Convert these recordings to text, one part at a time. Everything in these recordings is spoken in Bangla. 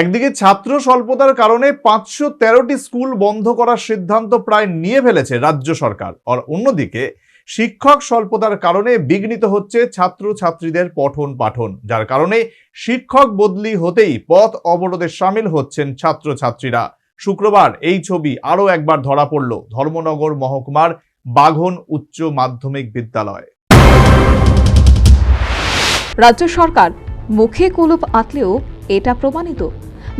একদিকে ছাত্র স্বল্পতার কারণে পাঁচশো তেরোটি স্কুল বন্ধ করার সিদ্ধান্ত প্রায় নিয়ে ফেলেছে রাজ্য সরকার। আর অন্যদিকে, শিক্ষক স্বল্পতার কারণে বিঘ্নিত হচ্ছে ছাত্র ছাত্রীদের পঠন পাঠন, যার কারণে শিক্ষক বদলি হতেই পথ অবরোধে সামিল হচ্ছেন ছাত্র ছাত্রীরা শুক্রবার এই ছবি আরও একবার ধরা পড়ল ধর্মনগর মহকুমার বাঘন উচ্চ মাধ্যমিক বিদ্যালয়। রাজ্য সরকার মুখে কুলুপ আতলেও এটা প্রমাণিত।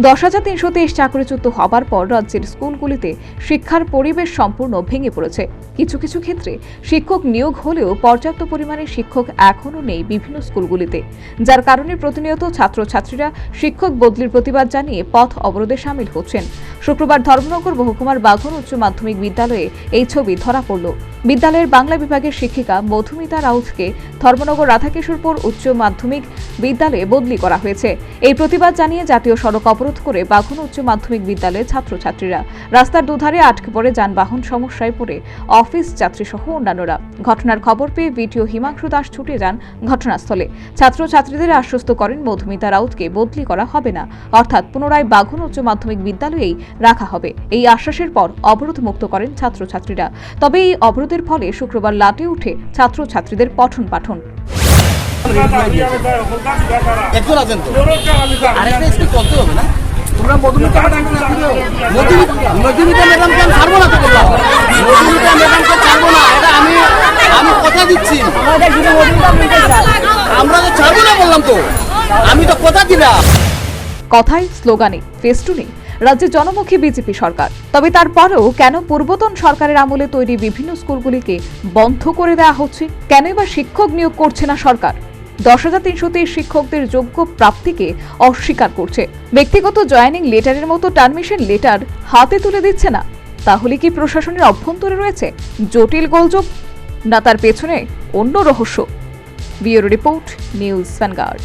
দশ হাজার তিনশো তেইশ চাকরিচ্যুত হবার পর রাজ্যের স্কুলগুলিতে শিক্ষার পরিবেশ সম্পূর্ণ ভেঙে পড়েছে। কিছু কিছু ক্ষেত্রে শিক্ষক নিয়োগ হলেও পর্যাপ্ত পরিমাণে শিক্ষক এখনও নেই বিভিন্ন স্কুলগুলিতে। যার কারণে প্রতিনিয়ত ছাত্রছাত্রীরা শিক্ষক বদলির প্রতিবাদ জানিয়ে পথ অবরোধে সামিল হচ্ছেন। শুক্রবার ধর্মনগর মহকুমার বাঘন উচ্চ মাধ্যমিক বিদ্যালয়ে এই ছবি ধরা পড়ল। বিদ্যালয়ের বাংলা বিভাগের শিক্ষিকা মধুমিতা রাউতকে ধর্মনগর রাধাকিশোরপুর উচ্চ মাধ্যমিক বিদ্যালয়ে বদলি করা হয়েছে। এই প্রতিবাদ জানিয়ে জাতীয় সড়ক অবরোধ করে বাঘন উচ্চ মাধ্যমিক বিদ্যালয়ের ছাত্রছাত্রীরা। রাস্তার দুধারে আটকে পড়ে যানবাহন সমস্যায় পড়ে অফিস যাত্রী সহ অন্যান্যরা। ঘটনার খবর পেয়ে ভিডিও হিমাংশু দাস ছুটে যান ঘটনাস্থলে। ছাত্রছাত্রীদের আশ্বস্ত করেন মধুমিতা রাউতকে বদলি করা হবে না। অর্থাৎ পুনরায় বাঘন উচ্চ মাধ্যমিক বিদ্যালয়েই রাখা হবে। এই আশ্বাসের পর অবরোধ মুক্ত করেন ছাত্রছাত্রীরা। তবে এই অবরোধের ফলে শুক্রবার লাটে উঠে ছাত্রছাত্রীদের পঠন পাঠন। তোমরা মধুমিতা মধুমিতা ম্যাডামকে আমি ছাড়বো না তো বললাম মধুমিতা ম্যাডামকে ছাড়বো না এটা আমি আমি কথা দিচ্ছি। আমরা তো ছাড়বো না বললাম তো। আমি তো কথা দিলাম। কথায় স্লোগানে ফেস্টুনে রাজ্যে জনমুখী বিজেপি সরকার। তবে তারপরেও কেন পূর্বতন সরকারের আমলে তৈরি বিভিন্ন স্কুলগুলিকে বন্ধ করে দেওয়া হচ্ছে? কেন বা শিক্ষক নিয়োগ করছে না সরকার? দশ হাজার তিনশো শিক্ষকদের যোগ্য প্রাপ্তিকে অস্বীকার করছে। ব্যক্তিগত জয়েনিং লেটারের মতো টার্মিশন লেটার হাতে তুলে দিচ্ছে না। তাহলে কি প্রশাসনের অভ্যন্তরে রয়েছে জটিল গোলযোগ? না, তার পেছনে অন্য রহস্য। Bureau report, News Vanguard.